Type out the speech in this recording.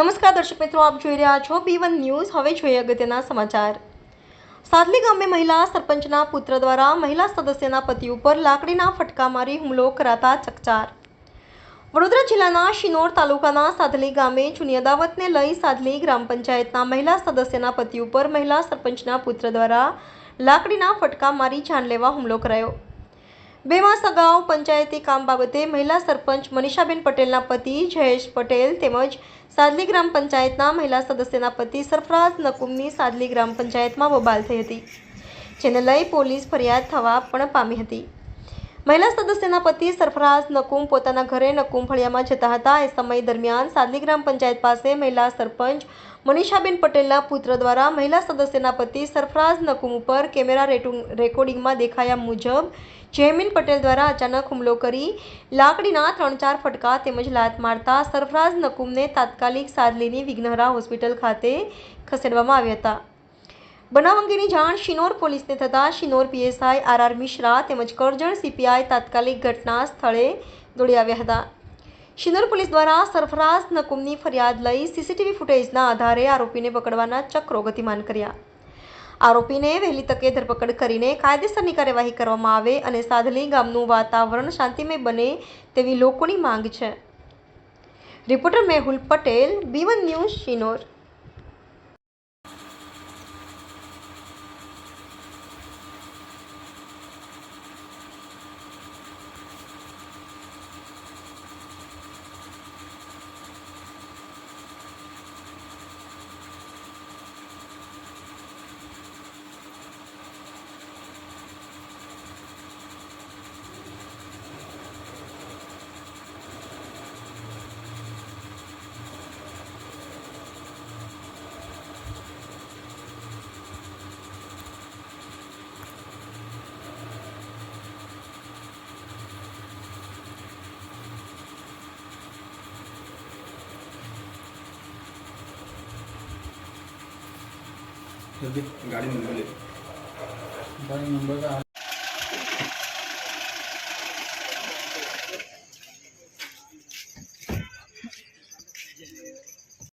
નમસ્કાર દર્શક મિત્રો, આપ જોઈ રહ્યા છો બી વન ન્યૂઝ હવે જોઈએ અગત્યના સમાચાર. સાદલી ગામે મહિલા સરપંચના પુત્ર દ્વારા મહિલા સદસ્યના પતિ ઉપર લાકડીના ફટકા મારી હુમલો કરાતા ચકચાર. વડોદરા જિલ્લાના શિનોર તાલુકાના સાદલી ગામે જૂની અદાવતને લઈ સાદલી ગ્રામ પંચાયતના મહિલા સદસ્યના પતિ ઉપર મહિલા સરપંચના પુત્ર દ્વારા લાકડીના ફટકા મારી જાનલેવા હુમલો કરાયો. બે માસ અગાઉ પંચાયતી કામ બાબતે મહિલા સરપંચ મનીષાબેન પટેલના પતિ જયેશ પટેલ તેમજ સાદલી ગ્રામ પંચાયતના મહિલા સદસ્યના પતિ સરફરાઝ નકુમની સાદલી ગ્રામ પંચાયતમાં બબાલ થઈ હતી, જેને લઈ પોલીસ ફરિયાદ થવા પણ પામી હતી. મહિલા સદસ્યના પતિ સરફરાઝ નકુમ પોતાના ઘરે નકુમ ફળિયામાં જતા હતા. એ સમય દરમિયાન સાદલી ગ્રામ પંચાયત પાસે મહિલા સરપંચ મનીષાબેન પટેલના પુત્ર દ્વારા મહિલા સદસ્યના પતિ સરફરાઝ નકુમ ઉપર કેમેરા રેકોર્ડિંગમાં દેખાયા મુજબ જયમીન પટેલ દ્વારા અચાનક હુમલો કરી લાકડીના ત્રણ ચાર ફટકા તેમજ લાત મારતા સરફરાઝ નકુમને તાત્કાલિક સાદલીની વિઘ્નહરા હોસ્પિટલ ખાતે ખસેડવામાં આવ્યા હતા. બનાવ અંગેની જાણ શિનોર પોલીસને થતાં Shinor PSI R R Mishra તેમજ કરજણ સીપીઆઈ તાત્કાલિક ઘટના સ્થળે દોડી આવ્યા હતા. શિનોર પોલીસ દ્વારા સરફરાઝ નકુમની ફરિયાદ લઈ સીસીટીવી ફૂટેજના આધારે આરોપીને પકડવાના ચક્રો ગતિમાન કર્યા. આરોપીને વહેલી તકે ધરપકડ કરીને કાયદેસરની કાર્યવાહી કરવામાં આવે અને સાધલી ગામનું વાતાવરણ શાંતિમય બને તેવી લોકોની માંગ છે. Reporter Mehul Patel B one news, Shinor. गाड़ी नंबर ले गाड़ी नंबर का